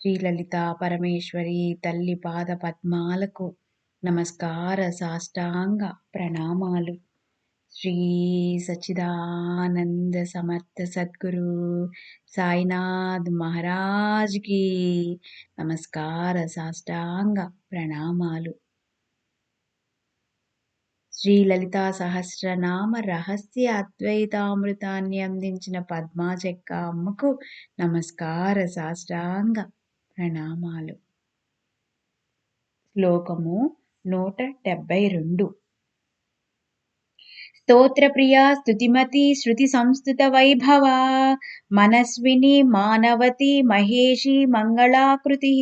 శ్రీ లలిత పరమేశ్వరి తల్లి పాద పద్మాలకు నమస్కార సాష్టాంగ ప్రణామాలు. శ్రీ సచిదానంద సమర్థ సద్గురు సాయినాథ్ మహారాజ్కి నమస్కార సాష్టాంగ ప్రణామాలు. శ్రీ లలితా సహస్రనామ రహస్య అద్వైతామృతాన్ని అందించిన పద్మాచెక్క అమ్మకు నమస్కార సాష్టాంగ ప్రణామాలు. శ్లోకము నూట డెబ్బై రెండు. స్తోత్రప్రియా స్తుతిమతి శృతి సంస్థుత వైభవ మనస్విని మానవతి మహేషి మంగళాకృతి.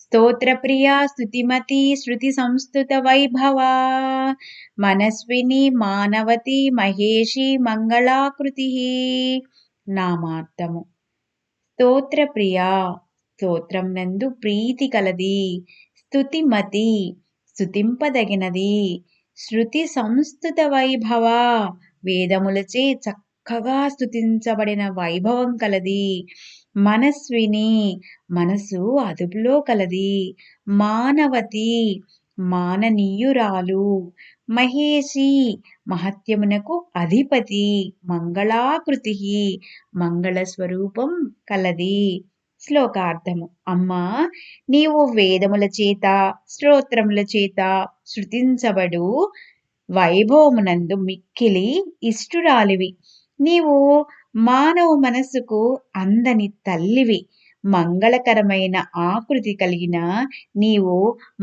స్తోత్రప్రియా స్తుతిమతి శృతి సంస్థుత వైభవ మనస్విని మానవతి మహేషి మంగళాకృతి. నామార్థము. స్తోత్రప్రియా స్తోత్రం నందు ప్రీతి కలది. స్తుతిమతి స్థుతింపదగినది శృతి సంస్థుత వైభవ వేదములచే చక్కగా స్థుతించబడిన వైభవం కలది. మనస్విని మనసు అదుపులో కలది. మానవతి మాననీయురాలు. మహేషి మహత్యమునకు అధిపతి. మంగళాకృతి మంగళ స్వరూపం కలది. శ్లోకార్థము. అమ్మా నీవు వేదముల చేత స్తోత్రముల చేత శృతించబడు వైభవమునందు మిక్కిలి ఇష్టురాలివి. నీవు మానవ మనస్సుకు అందని తల్లివి. మంగళకరమైన ఆకృతి కలిగిన నీవు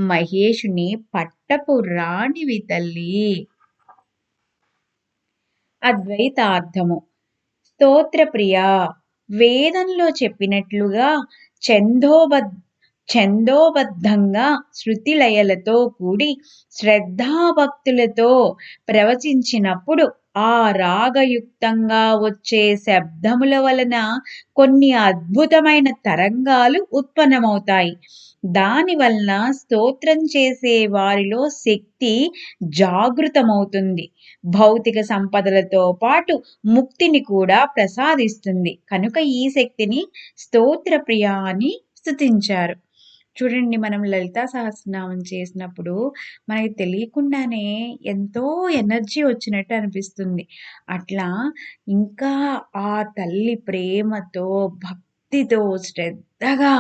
మహేషుని పట్టపు రాణివి తల్లి. అద్వైతార్థము. స్తోత్రప్రియ వేదంలో చెప్పినట్లుగా చందోబద్ ఛందోబద్ధంగా శృతిలయలతో కూడి శ్రద్ధాభక్తులతో ప్రవచించినప్పుడు ఆ రాగయుక్తంగా వచ్చే శబ్దముల వలన కొన్ని అద్భుతమైన తరంగాలు ఉత్పన్నమవుతాయి. దాని వలన స్తోత్రం చేసే వారిలో శక్తి జాగృతమవుతుంది. భౌతిక సంపదలతో పాటు ముక్తిని కూడా ప్రసాదిస్తుంది. కనుక ఈ శక్తిని స్తోత్రప్రియ అని స్థుతించారు. చూడండి మనం లలితా సహస్రనామం చేసినప్పుడు మనకి తెలియకుండానే ఎంతో ఎనర్జీ వచ్చినట్టు అనిపిస్తుంది. అట్లా ఇంకా ఆ తల్లి ప్రేమతో భక్తితో శ్రద్ధగా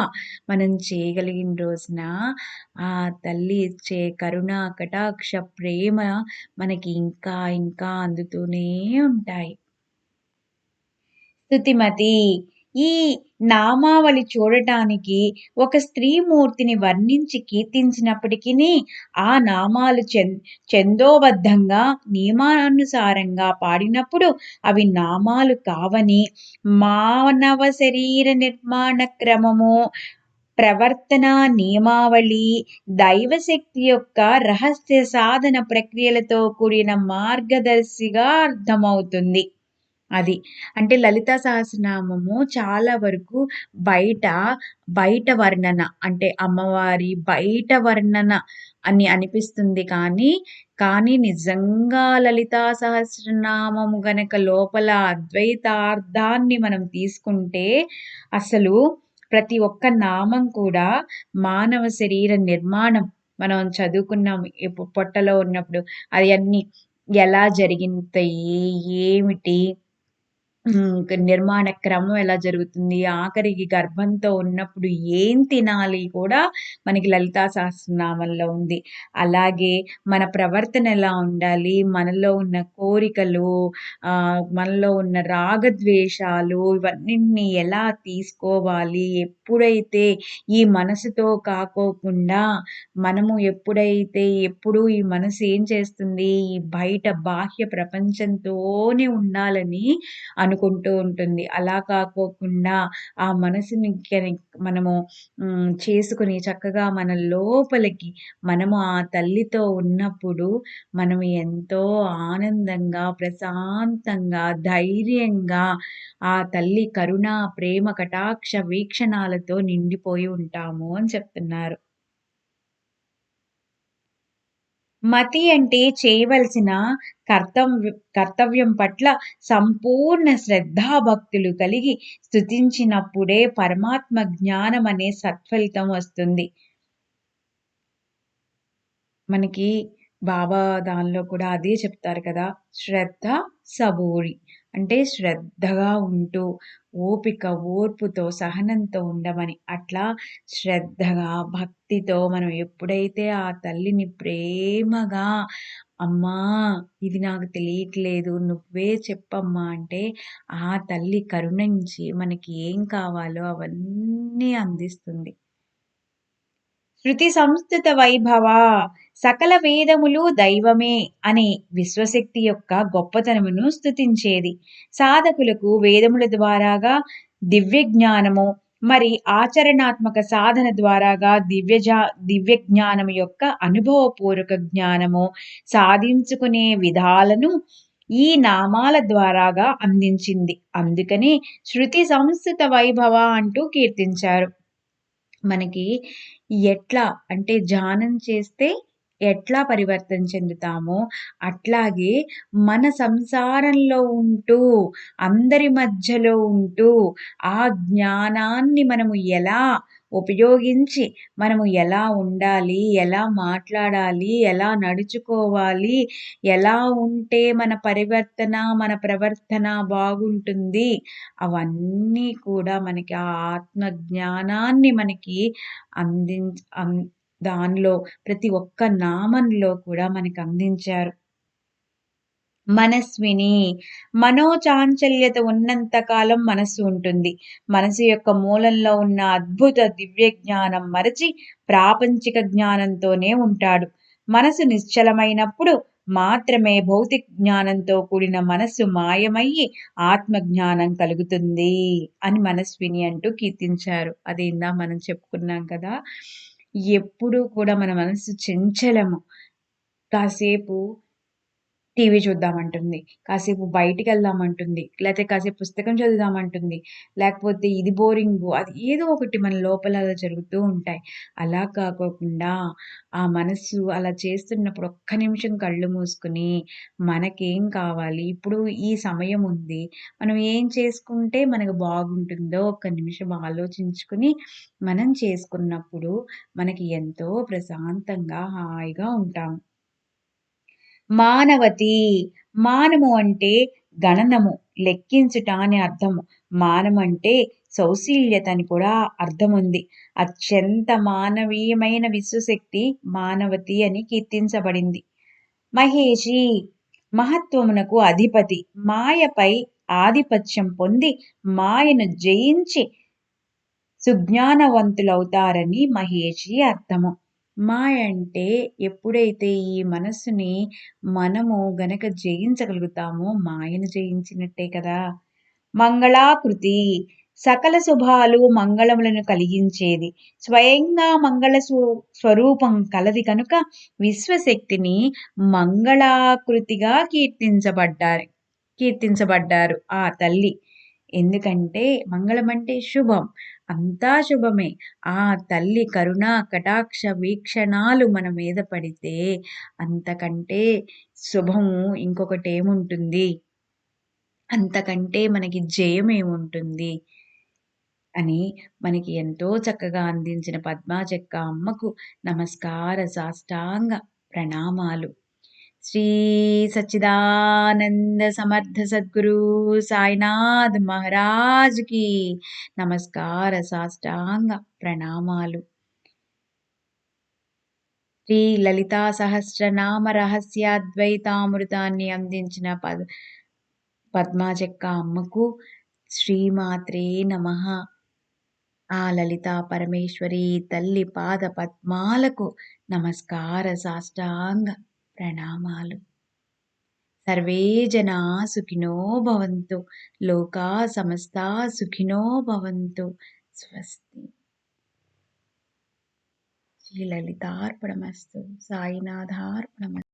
మనం చేయగలిగిన రోజున ఆ తల్లి ఇచ్చే కరుణ కటాక్ష ప్రేమ మనకి ఇంకా ఇంకా అందుతూనే ఉంటాయి. స్థుతిమతి ఈ నామావళి చూడటానికి ఒక స్త్రీమూర్తిని వర్ణించి కీర్తించినప్పటికీ ఆ నామాలు చందోబద్ధంగా నియమానుసారంగా పాడినప్పుడు అవి నామాలు కావని మానవ శరీర నిర్మాణ క్రమము ప్రవర్తన నియమావళి దైవశక్తి యొక్క రహస్య సాధన ప్రక్రియలతో కూడిన మార్గదర్శిగా అర్థమవుతుంది. అది. అంటే లలిత సహస్రనామము చాలా వరకు బయట బయట వర్ణన. అంటే అమ్మవారి బయట వర్ణన అని అనిపిస్తుంది కానీ కానీ నిజంగా లలితా సహస్రనామము గనక లోపల అద్వైతార్థాన్ని మనం తీసుకుంటే అసలు ప్రతి ఒక్క నామం కూడా మానవ శరీర నిర్మాణం మనం చదువుకున్నాం పొట్టలో ఉన్నప్పుడు. అది అన్ని ఎలా జరిగింతాయి ఏమిటి నిర్మాణ క్రమం ఎలా జరుగుతుంది? ఆఖరికి గర్భంతో ఉన్నప్పుడు ఏం తినాలి కూడా మనకి లలితా సహస్రనామంలో ఉంది. అలాగే మన ప్రవర్తన ఎలా ఉండాలి? మనలో ఉన్న కోరికలు మనలో ఉన్న రాగద్వేషాలు ఇవన్నింటినీ ఎలా తీసుకోవాలి? ఎప్పుడైతే ఈ మనసుతో కాకోకుండా మనము ఎప్పుడైతే ఎప్పుడు ఈ మనసు ఏం చేస్తుంది? ఈ బయట బాహ్య ప్రపంచంతోనే ఉండాలని అను అనుకుంటూ ఉంటుంది. అలా కాకోకుండా ఆ మనసుని మనము చేసుకుని చక్కగా మన లోపలికి మనము ఆ తల్లితో ఉన్నప్పుడు మనం ఎంతో ఆనందంగా ప్రశాంతంగా ధైర్యంగా ఆ తల్లి కరుణ ప్రేమ కటాక్ష వీక్షణాలతో నిండిపోయి ఉంటాము అని చెప్తున్నారు. మతి అంటే చేయవలసిన కర్తవ్య కర్తవ్యం పట్ల సంపూర్ణ శ్రద్ధాభక్తులు కలిగి స్తుతించినప్పుడే పరమాత్మ జ్ఞానం అనే సత్ఫలితం వస్తుంది. మనకి బాబా దానిలో కూడా అదే చెప్తారు కదా శ్రద్ధ సబూరి. అంటే శ్రద్ధగా ఉంటూ ఓపిక ఓర్పుతో సహనంతో ఉండమని. అట్లా శ్రద్ధగా భక్తితో మనం ఎప్పుడైతే ఆ తల్లిని ప్రేమగా అమ్మా ఇది నాకు తెలియట్లేదు నువ్వే చెప్పమ్మా అంటే ఆ తల్లి కరుణించి మనకి ఏం కావాలో అవన్నీ అందిస్తుంది. శృతి సంస్థిత వైభవ సకల వేదములు దైవమే అనే విశ్వశక్తి యొక్క గొప్పతనమును స్థుతించేది సాధకులకు వేదముల ద్వారాగా దివ్య జ్ఞానము మరి ఆచరణాత్మక సాధన ద్వారాగా దివ్యజా దివ్య జ్ఞానము యొక్క అనుభవపూర్వక జ్ఞానము సాధించుకునే విధాలను ఈ నామాల ద్వారాగా అందించింది. అందుకనే శృతి సంస్థిత వైభవ అంటూ కీర్తించారు. మనకి ఎట్లా అంటే ధ్యానం చేస్తే ఎట్లా పరివర్తన చెందుతామో అట్లాగే మన సంసారంలో ఉంటూ అందరి మధ్యలో ఉంటూ ఆ జ్ఞానాన్ని మనము ఎలా ఉపయోగించి మనము ఎలా ఉండాలి ఎలా మాట్లాడాలి ఎలా నడుచుకోవాలి ఎలా ఉంటే మన పరివర్తన మన ప్రవర్తన బాగుంటుంది అవన్నీ కూడా మనకి ఆ ఆత్మ జ్ఞానాన్ని మనకి అందించ దానిలో ప్రతి ఒక్క నామంలో కూడా మనకు అందించారు. మనస్విని. మనోచాంచల్యత ఉన్నంత కాలం మనస్సు ఉంటుంది. మనసు యొక్క మూలంలో ఉన్న అద్భుత దివ్య జ్ఞానం మరచి ప్రాపంచిక జ్ఞానంతోనే ఉంటాడు. మనసు నిశ్చలమైనప్పుడు మాత్రమే భౌతిక జ్ఞానంతో కూడిన మనస్సు మాయమయ్యి ఆత్మజ్ఞానం కలుగుతుంది అని మనస్విని అంటూ కీర్తించారు. అదేందా మనం చెప్పుకున్నాం కదా? ఎప్పుడూ కూడా మన మనసు చంచలము. కాసేపు టీవీ చూద్దామంటుంది. కాసేపు బయటికి వెళ్దామంటుంది. లేకపోతే కాసేపు పుస్తకం చదువుదామంటుంది. లేకపోతే ఇది బోరింగ్ అది ఏదో ఒకటి మన లోపల అలా జరుగుతూ ఉంటాయి. అలా కాకోకుండా ఆ మనసు అలా చేస్తున్నప్పుడు ఒక్క నిమిషం కళ్ళు మూసుకుని మనకేం కావాలి? ఇప్పుడు ఈ సమయం ఉంది. మనం ఏం చేసుకుంటే మనకు బాగుంటుందో ఒక్క నిమిషం ఆలోచించుకుని మనం చేసుకున్నప్పుడు మనకి ఎంతో ప్రశాంతంగా హాయిగా ఉంటాం. మానవతి. మానము అంటే గణనము లెక్కించుట అని అర్థము. మానం అంటే సౌశీల్యత అని కూడా అర్థం ఉంది అత్యంత మానవీయమైన విశ్వశక్తి మానవతి అని కీర్తించబడింది. మహేషి మహత్వమునకు అధిపతి. మాయపై ఆధిపత్యం పొంది మాయను జయించి సుజ్ఞానవంతులవుతారని మహేషి అర్థము. మా అంటే ఎప్పుడైతే ఈ మనస్సుని మనము గనక జయించగలుగుతామో మాయను జయించినట్టే కదా. మంగళాకృతి సకల శుభాలు మంగళములను కలిగించేది. స్వయంగా మంగళ స్వరూపం కలది కనుక విశ్వశక్తిని మంగళాకృతిగా కీర్తించబడ్డారు కీర్తించబడ్డారు ఆ తల్లి. ఎందుకంటే మంగళం అంటే శుభం అంతా శుభమే. ఆ తల్లి కరుణ కటాక్ష వీక్షణాలు మన మీద పడితే అంతకంటే శుభము ఇంకొకటి ఏముంటుంది అంతకంటే మనకి జయం ఏముంటుంది అని మనకి ఎంతో చక్కగా అందించిన పద్మాచక్క అమ్మకు నమస్కార సాష్టాంగ ప్రణామాలు. శ్రీ సచ్చిదానంద సమర్థ సద్గురు సాయినాథ్ మహారాజ్కి నమస్కార సాష్టాంగ ప్రణామాలు. శ్రీ లలితా సహస్రనామ రహస్యాద్వైతామృతాన్ని అందించిన పద్ పద్మాచక్క అమ్మకు శ్రీమాత్రే నమ. ఆ లలితా పరమేశ్వరి తల్లి పాద పద్మాలకు నమస్కార సాష్టాంగ ప్రణామాలు. సర్వే జనా సుఖినో భవంతు లోకా సమస్తా సుఖినో భవంతు. స్వస్తి. శ్రీ లలితార్పణమస్తు సాయినాథార్పణమస్తు.